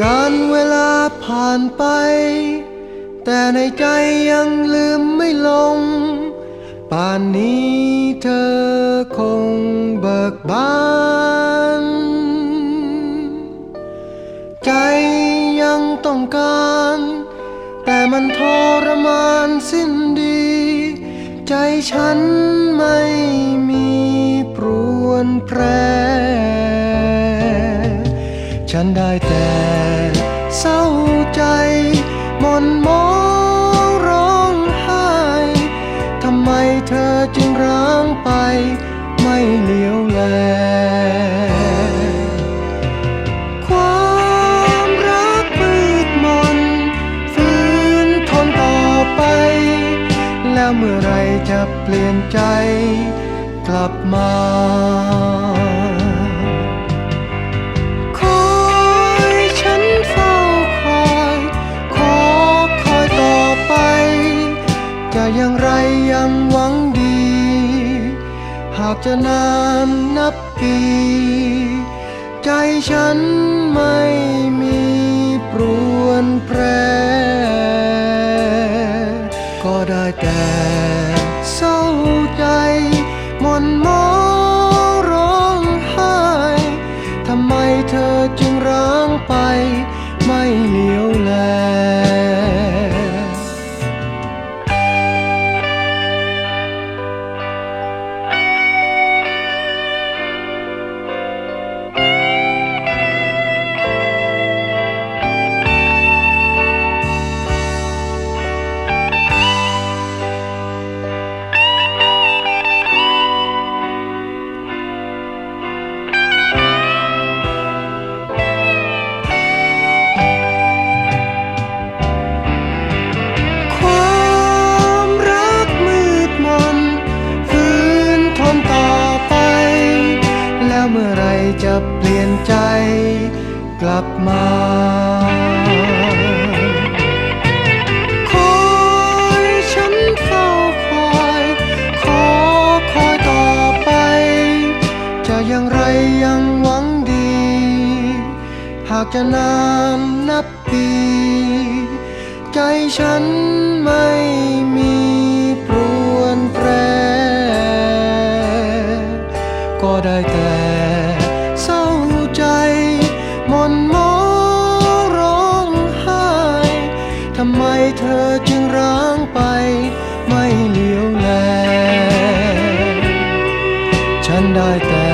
การเวลาผ่านไป แต่ในใจยังลืมไม่ลง ป่านนี้เธอคงเบิกบาน ใจยังต้องการ แต่มันทรมานสิ้นดี ใจฉันไม่มีปรวนแปร ฉันได้ จึงร้างไปไม่เหลียวแล ความรักมืดมนฝืนทนต่อไป แล้วเมื่อไรจะเปลี่ยนใจกลับมาากจะนานนับปี ใจฉันไม่มีปรวนแปร ก็ได้แต่เศร้าใจหมนมอ แล้วเมื่อไรจะเปลี่ยนใจกลับมาคอยฉันเฝ้าคอย ขอคอยต่อไป จะอย่างไรยังหวังดี หากจะนานนับปี ใจฉันไม่มีปรวนแปรก็ได้แต่ เธอจึงร้างไป ไม่เหลียวแล ฉันได้แต่